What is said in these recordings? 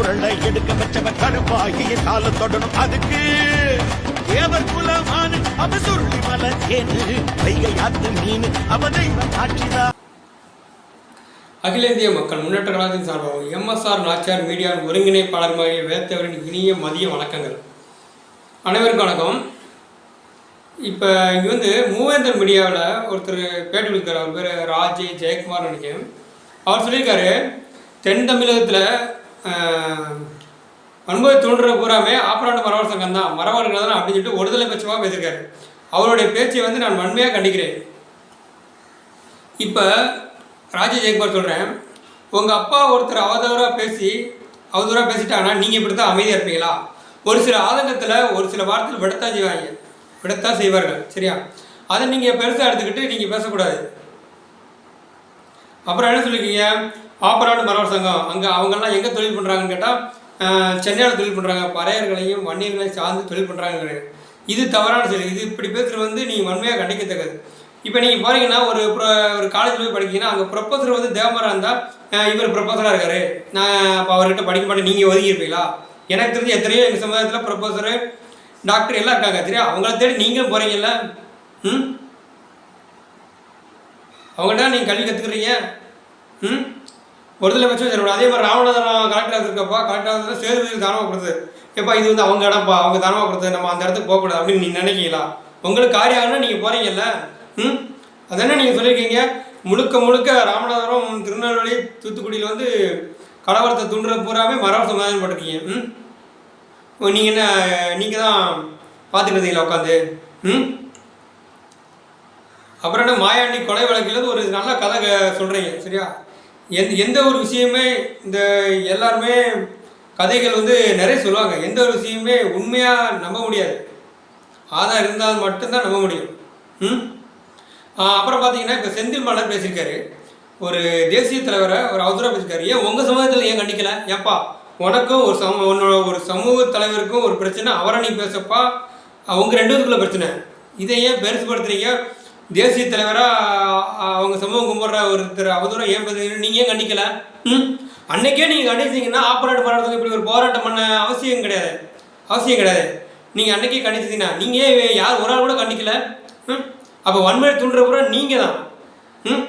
குரலை எடுக்க வச்சவ கருப்பாகிய கால தொடணும் அதுக்கு. தேவர் குலமான அவ சுருளி மலர் ஏனு வைகை ஆத்து மீன் அவ தெய்வ அகில இந்திய மக்கள் முன்னேற்ற கழகத்தின் சார்பாக எம்எஸ்ஆர் நாச்சியார் மீடியாவின் ஒருங்கிணைப்பாளருமாகிய வேத்தவரின் இனிய மதிய வணக்கங்கள். அனைவருக்கும் வணக்கம். இப்போ இங்கே வந்து மூவேந்தர் மீடியாவில் ஒருத்தர் பேட்டி கொடுக்குறார். அவர் பேர் ராஜே ஜெயக்குமார் நினைக்கிறேன். அவர் சொல்லியிருக்காரு தென் தமிழகத்தில் அனுபவ தோன்ற பூராமே ஆப்பராண்டு மரவாள் சங்கம் தான். மரவாளர்கள் தான் அப்படின்னு சொல்லிட்டு ஒருதலை பட்சமாக பேசியிருக்காரு. அவருடைய பேச்சை வந்து நான் வன்மையாக கண்டிக்கிறேன். இப்போ ராஜ ஜெயக்குமார் சொல்கிறேன் உங்கள் அப்பா ஒருத்தர் அவதூறாக பேசி அவதூறாக பேசிட்டாங்கன்னா நீங்கள் இப்படி தான் அமைதியாக இருப்பீங்களா? ஒரு சில ஆதங்கத்தில் ஒரு சில வாரத்தில் விடத்தான் செய்வாங்க. விடத்தான் செய்வார்கள். சரியா? அதை நீங்கள் பெருசாக எடுத்துக்கிட்டு நீங்கள் பேசக்கூடாது. அப்புறம் என்ன சொல்லியிருக்கீங்க ஆப்பராடு மரவர் சங்கம். அங்கே அவங்கெல்லாம் எங்கே தொழில் பண்ணுறாங்கன்னு கேட்டால் சென்னையில் தொழில் பண்ணுறாங்க பறையர்களையும் வன்னியர்களையும் சார்ந்து தொழில் பண்ணுறாங்க இது தவறான செயல். இது இப்படி பேசுகிறது வந்து நீங்கள் வன்மையாக கண்டிக்கத்தக்கது. இப்போ நீங்கள் பாருங்கன்னா ஒரு ஒரு காலேஜில் போய் படிக்கிங்கன்னா அங்கே ப்ரொஃபஸர் வந்து தேவமரா இருந்தால் இவர் ப்ரொஃபஸராக இருக்கார். நான் அப்போ அவர்கிட்ட படிக்க மாட்டேன். நீங்கள் ஒதுக்கி இருப்பீங்களா எனக்கு தெரிஞ்சு எத்தனையோ எங்கள் சமுதாயத்தில் ப்ரொஃபஸரு டாக்டர் எல்லாம் இருக்காங்க. சரியா? அவங்கள தேடி நீங்களும் போகிறீங்கல்ல ம்? அவங்கள்ட்ட நீங்கள் கல்வி கற்றுக்குறீங்க ம்? ஒரு இதில் வச்சு சரி அதே மாதிரி ராவணதனம் கலெக்டர் ஆஃபீஸ் இருக்கப்பா கலெக்டர் ஆஃபீஸில் சேதுபதியில் தானமாக கொடுத்தது. எப்பா இது வந்து அவங்க இடம்ப்பா. அவங்க தானமாக கொடுத்து நம்ம அந்த இடத்துக்கு போகக்கூடாது அப்படின்னு நீங்கள் நினைக்கிறீங்களா உங்களுக்கு காரியம் ஆகணும்னா நீங்கள் போகிறீங்கல்ல ம் அதென்ன நீங்கள் சொல்லியிருக்கீங்க? முழுக்க முழுக்க ராமநாதபுரம் திருநெல்வேலி தூத்துக்குடியில் வந்து கலவரத்தை தூண்டுறது பூராமே மரவ மாதிரி போட்டிருக்கீங்க. ம்? நீங்கள் என்ன நீங்கள் தான் பார்த்துட்டு இருந்தீங்களா உட்காந்து? ம்? அப்புறம் என்ன மாயாண்டி கொலை வழக்கில் ஒரு நல்ல கதை சொல்கிறீங்க சரியா? எந்த எந்த ஒரு விஷயமே இந்த எல்லாருமே கதைகள் வந்து நிறைய சொல்லுவாங்க. எந்த ஒரு விஷயமே உண்மையாக நம்ப முடியாது. ஆதாரம் இருந்தால் மட்டும்தான் நம்ப முடியும். ம்? அப்புறம் பார்த்தீங்கன்னா இப்போ செந்தில் மலர் பேசியிருக்காரு. ஒரு தேசிய தலைவரை ஒரு அவசரம் பேசியிருக்காரு. ஏன் உங்கள் சமூகத்தில் ஏன் கண்டிக்கல? ஏப்பா உனக்கும் ஒரு சம உன்னோட ஒரு சமூக தலைவருக்கும் ஒரு பிரச்சனை. அவரை நீ பேசப்பா அவங்க ரெண்டு பேருக்குள்ள பிரச்சனை. இதை ஏன் பெருசுபடுத்துறீங்க தேசிய தலைவராக அவங்க சமூகம் கும்பிட்ற ஒருத்தர் அவதூறம் ஏன் பேசுறீங்க நீங்கள் ஏன் கண்டிக்கல? ம்? அன்னைக்கே நீங்கள் கண்டிச்சிங்கன்னா ஆப்பரேட் பண்ணுறதுக்கு இப்படி ஒரு போராட்டம் பண்ண அவசியம் கிடையாது. அவசியம் கிடையாது. நீங்கள் அன்னைக்கே கண்டிச்சிங்கன்னா நீங்கள் யார்? ஒரு ஆள் கூட கண்டிக்கல. ம்? அப்போ வன்முறை தூண்டுற பூரா நீங்கள் தான். ம்?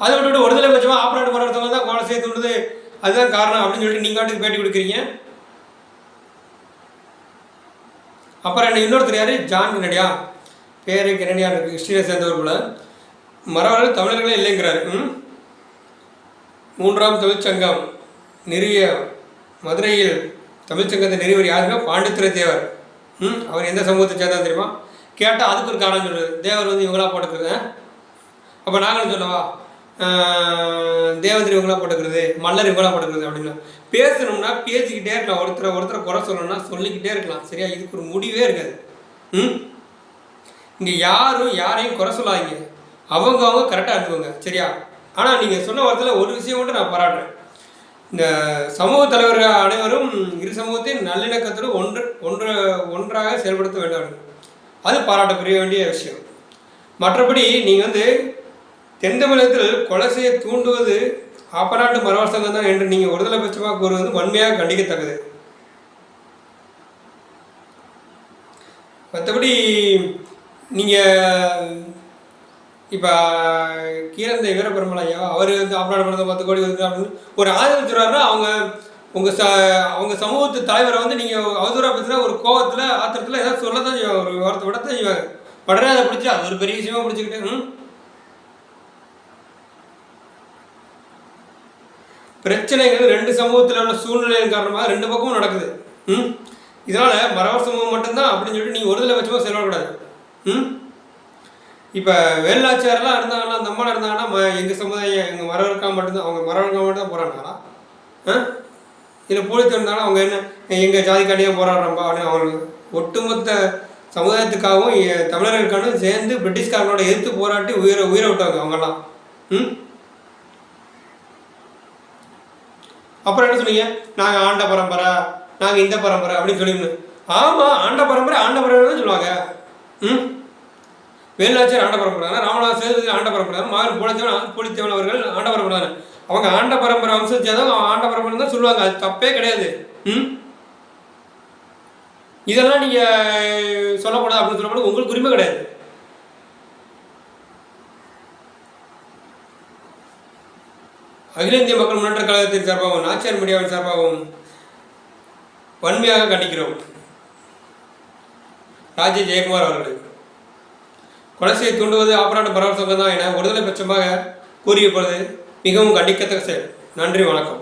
அதை விட்டு விட்டு ஒருதலை பட்சமாக ஆப்பரேட் பண்ணுறவங்க தான் கொலை செய்ய தூண்டுது அதுதான் காரணம் அப்படின்னு சொல்லிட்டு நீங்கள் காட்டுக்கு பேட்டி கொடுக்குறீங்க. அப்புறம் என்ன இன்னொருத்தர் யார்? ஜான் கெனடியா. பேரு கெனடியா இருக்கு ஹிஸ்டரியை சேர்ந்தவர் போல. மறவர்கள் தமிழர்களே இல்லைங்கிறார். ம்? மூன்றாம் தமிழ்ச்சங்கம் நிறுவிய மதுரையில் தமிழ்ச்சங்கத்தை நிறுவர் யாருன்னா பாண்டித்துரை தேவர் ம்? அவர் எந்த சமூகத்தை சேர்ந்தா தெரியுமா? கேட்டால் அதுக்கு ஒரு காரணம் சொல்லுது. தேவர் வந்து இவங்களாம் போட்டுக்கிறது அப்போ நாங்களும் சொல்லவா? ஆஹ் தேவந்திரி போட்டுக்கிறது மல்லர் இவங்களாம் போட்டுக்கிறது அப்படின்னு பேசணும்னா பேசிக்கிட்டே இருக்கலாம். ஒருத்தரை ஒருத்தரை குறை சொல்லணும்னா சொல்லிக்கிட்டே இருக்கலாம். சரியா? இதுக்கு ஒரு முடிவே இருக்காது. ம்? இங்கே யாரும் யாரையும் குறை சொல்லாதீங்க. அவங்க அவங்க கரெக்டாக இருந்துக்கோங்க. சரியா? ஆனால் நீங்கள் சொன்ன வார்த்தையில் ஒரு விஷயம் மட்டும் நான் பாராட்டுறேன். இந்த சமூக தலைவர்கள் அனைவரும் இரு சமூகத்தின் நல்லிணக்கத்தோடு ஒன்று ஒன்று ஒன்றாக செயல்படுத்த வேண்டும். அது பாராட்டப்பெரிய வேண்டிய விஷயம். மற்றபடி நீங்கள் வந்து தென்தமிழகத்தில் கொலை செய்ய தூண்டுவது ஆப்பநாட்டு மரவர் தான் என்று நீங்கள் ஒருதலை பட்சமாக கூறுவது வன்மையாக கண்டிக்கத்தக்கது. மற்றபடி நீங்கள் இப்போ கீரந்த வீரபெருமலையா அவர் வந்து ஆப்பநாடு மரத்தை பத்து கோடி வருது அப்படின்னு ஒரு ஆதரவு சொல்கிறாருன்னா அவங்க உங்கள் ச அவங்க சமூகத்து தலைவரை வந்து நீங்கள் அவதூறாக பேசுகிற ஒரு கோவத்தில் ஆத்திரத்தில் ஏதாவது சொல்ல தான் செய்வாங்க ஒரு வார்த்தை தான் செய்வாங்க உடனே அதை பிடிச்சி அது ஒரு பெரிய விஷயமா பிடிச்சிக்கிட்டு பிரச்சனைகள் ரெண்டு சமூகத்தில் உள்ள சூழ்நிலையின் காரணமாக ரெண்டு பக்கமும் நடக்குது. ம்? இதனால் மரவர் சமூகம் மட்டும்தான் அப்படின்னு சொல்லிட்டு நீங்கள் ஒருதலை பட்சமாக செல்லக்கூடாது ம்? இப்போ வேலாச்சாரெலாம் இருந்தாங்கன்னா அந்த அம்மா இருந்தாங்கன்னா எங்கள் சமுதாயம் எங்கள் மரவர்க்கா மட்டும்தான் அவங்க மரவர்க்கா மட்டும்தான் போகிறாங்களா ஆ? இல்லை போலீஸ் இருந்தாலும் அவங்க என்ன எங்கள் ஜாதிக்காண்டியாக போராடுறோம்பா அப்படின்னு அவங்க ஒட்டுமொத்த சமுதாயத்துக்காகவும் எ- சேர்ந்து பிரிட்டிஷ்காரங்களோட எதிர்த்து போராட்டி உயிரை உயிரை விட்டாங்க அவங்கெல்லாம். ம்? அப்புறம் என்ன சொன்னீங்க? நாங்கள் ஆண்ட பரம்பரை நாங்கள் இந்த பரம்பரை அப்படின்னு சொல்லிடணும் ஆமாம் ஆண்ட பரம்பரை ஆண்ட பரம்பரை தான் சொல்லுவாங்க. ம்? வேலுநாச்சியார் ஆண்ட பரம்பரை தானே? ராமநாத சேதுக்கு ஆண்ட பரம்பரை தானே? மாறு பூலித்தேவன் புலித்தேவன் அவர்கள் ஆண்ட பரம்பரை தானே? அவங்க ஆண்ட பரம்பரை வம்சம் ஆண்ட பரம்பரை தான் சொல்லுவாங்க. அது தப்பே கிடையாது. ம்? இதெல்லாம் நீங்கள் சொல்லக்கூடாது அப்படின்னு சொல்லக்கூடாது. உங்களுக்கு உரிமை கிடையாது. அகில இந்திய மக்கள் முன்னேற்ற கழகத்தின் சார்பாகவும் நாச்சியார் மீடியாவின் சார்பாகவும் வன்மையாக கண்டிக்கிறோம். ராஜி ஜெயக்குமார் அவர்கள். கொலைசையை தூண்டுவது ஆபரான பரவல் சங்கம் தான் என ஒருதலை பட்சமாக கூறியப்படுவது மிகவும் கண்டிக்கத்தக்க செயல். நன்றி வணக்கம்.